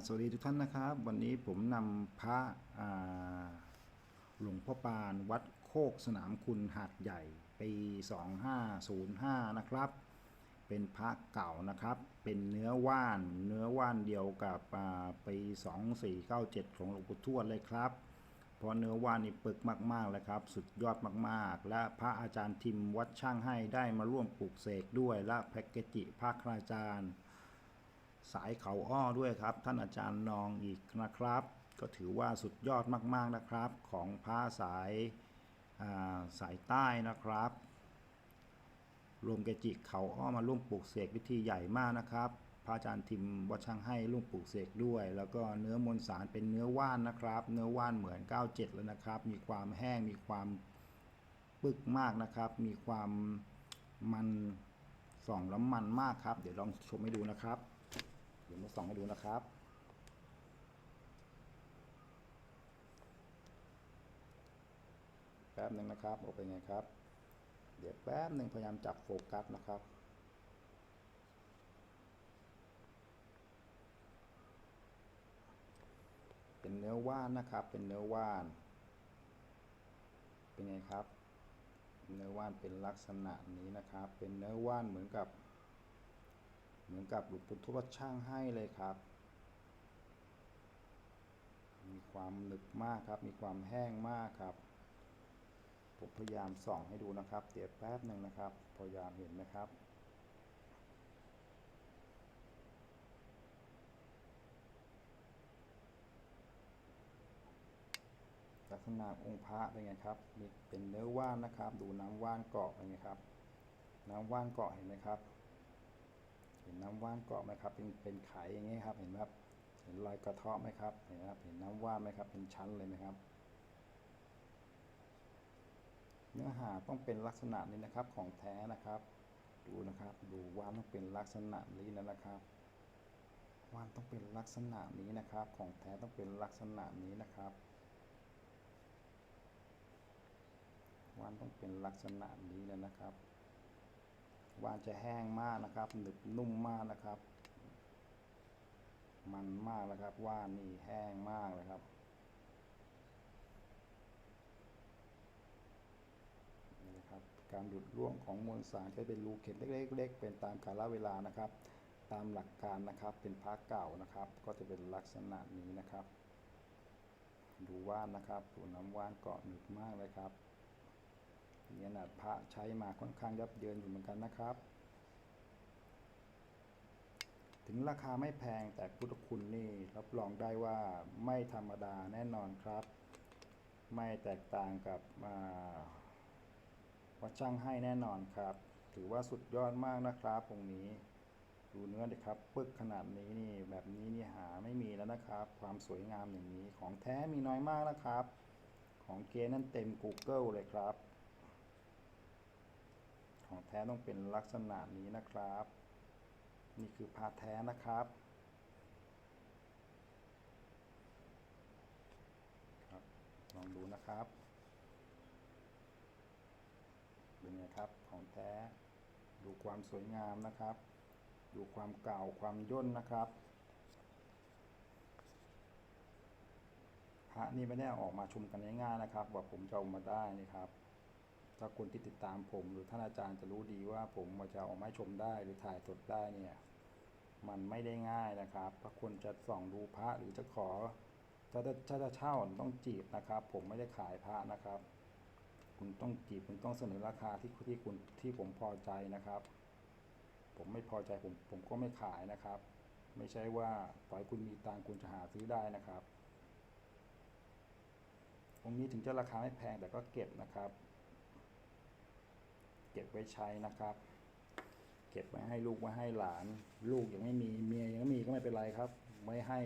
สวัสดีทุกท่านนะครับ วันนี้ผมนำพระหลวงพ่อปานวัดโคกสนามคุณหาดใหญ่ปี 2505 นะครับ เป็นพระเก่านะครับ เป็นเนื้อว่าน เนื้อว่านเดียวกับปี 2497 ของหลวงปู่ทวดเลยครับ เพราะเนื้อว่านนี่ปึกมากๆเลยครับ สุดยอดมากๆ และพระอาจารย์ทิมวัดช่างให้ได้มาร่วมปลูกเสกด้วยและแพ็กเกจิพระคราจารย์ สายเขาอ้อด้วยครับ ท่านอาจารย์นองอีกนะครับ ก็ถือว่าสุดยอดมาก ๆนะครับ ของพระสายาสายใต้นะครับรวมเกจิเขาอ้อมาร่วมปลูกเสกพิธีใหญ่มากนะครับ พระอาจารย์ทิมวัดช่างให้ร่วมปลูกเสกด้วย แล้วก็เนื้อมวลสารเป็นเนื้อว่านนะครับ เนื้อว่านเหมือน 97 แล้วนะครับ มีความแห้งมีความปึกมากนะครับ มีความมันส่องแล้วมันมากครับ เดี๋ยวลองชมให้ดูนะครับ ดี๋ยวมาส่องให้ดูนะครับ แป๊บหนึ่งนะครับโอเป็นไงครับ เดี๋ยวแป๊บหนึ่งพยายามจับโฟกัสนะครับเป็นเนื้อว่านนะครับ เป็นเนื้อว่าน เป็นไงครับ เนื้อว่านเป็นลักษณะนี้นะครับ เป็นเนื้อว่านเหมือนกับ เหมือนกับหลวงปู่ทวดช่างให้เลยครับ มีความหนึบมากครับ มีความแห้งมากครับ ผมพยายามส่องให้ดูนะครับเดี๋ยวแป๊บหนึ่งนะครับ พยายามเห็นนะครับลักษณะองค์พระเป็นไงครับมีเป็นเนื้อว่านนะครับ ดูน้ำว่านเกาะเป็นไงครับ น้ำว่านเกาะเห็นไหมครับ เห็นน้ำว่านเกาะไหมครับเป็นเป็นไขอย่างนี้ครับเห็นไหมครับเห็นรอยกระเทาะไหมครับเห็นไหมครับเห็นน้ำว่านไหมครับเป็นชั้นเลยไหมครับ เนื้อหาต้องเป็นลักษณะนี้นะครับของแท้นะครับ ดูนะครับดูว่านต้องเป็นลักษณะนี้นะครับว่านต้องเป็นลักษณะนี้นะครับ ของแท้ต้องเป็นลักษณะนี้นะครับว่านต้องเป็นลักษณะนี้เลยนะครับ ว่านจะแห้งมากนะครับ หนึบนุ่มมากนะครับ มันมากนะครับว่านนี่แห้งมากเลยครับนี่นะครับการหยุดร่วงของมวลสารจะเป็นรูเข็มเล็กๆเป็นตามกาลเวลานะครับ ตามหลักการนะครับเป็นพระเก่านะครับ ก็จะเป็นลักษณะนี้นะครับ ดูว่านนะครับดูน้ำว่านเกาะหนึบมากเลยครับ นี่ยนะพระใช้มาค่อนข้างยับเยินอยู่เหมือนกันนะครับ ถึงราคาไม่แพงแต่พุทธคุณนี่รับรองได้ว่าไม่ธรรมดาแน่นอนครับ ไม่แตกต่างกับอ่าวัดช่างให้แน่นอนครับ ถือว่าสุดยอดมากนะครับตรงนี้ดูเนื้อดิครับปึกขนาดนี้นี่แบบนี้นี่หาไม่มีแล้วนะครับ ความสวยงามอย่างนี้ของแท้มีน้อยมากนะครับ ของเกนั่นเต็ม Google เลยครับ ท้ต้องเป็นลักษณะนี้นะครับ นี่คือพาแท้นะครับครับลองดูนะครับเป็นไงครับของแท้ดูความสวยงามนะครับ ดูความเก่าความย่นนะครับพระนี่ไม่ได้ออกมาชุมกันง่ายๆนะครับ ว่าผมจะเอามาได้นี่ครับ ถ้าคนที่ติดตามผม หรือท่านอาจารย์จะรู้ดีว่าผมจะเอาไม้ชมได้หรือถ่ายสดได้เนี่ยมันไม่ได้ง่ายนะครับถ้าคนจะส่องดูพระหรือจะขอ ถ้าจะถ้าจะเช่าต้องจีบนะครับ ผมไม่ได้ขายพระนะครับ คุณต้องจีบคุณต้องเสนอราคาที่ที่คุณที่ผมพอใจนะครับ ผมไม่พอใจผมผมก็ไม่ขายนะครับ ไม่ใช่ว่าต่อยคุณมีตังค์คุณจะหาซื้อได้นะครับองค์นี้ถึงจะราคาไม่แพงแต่ก็เก็บนะครับ เก็บไว้ใช้นะครับ เก็บไว้ให้ลูกไว้ให้หลาน ลูกยังไม่มีเมียยังไม่มีก็ไม่เป็นไรครับไว้ให้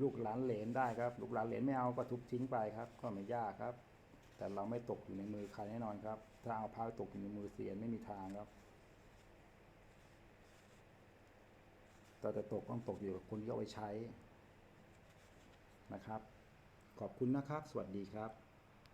ลูกหลานเหลนได้ครับ ลูกหลานเหลนไม่เอาก็ทุบทิ้งไปครับ ก็ไม่ยากครับ แต่เราไม่ตกอยู่ในมือใครแน่นอนครับ ถ้าเอาพาตกอยู่ในมือเสียนไม่มีทางครับแต่จะตกต้องตกอยู่กับคนที่เอาไว้ใช้นะครับ ขอบคุณนะครับ สวัสดีครับ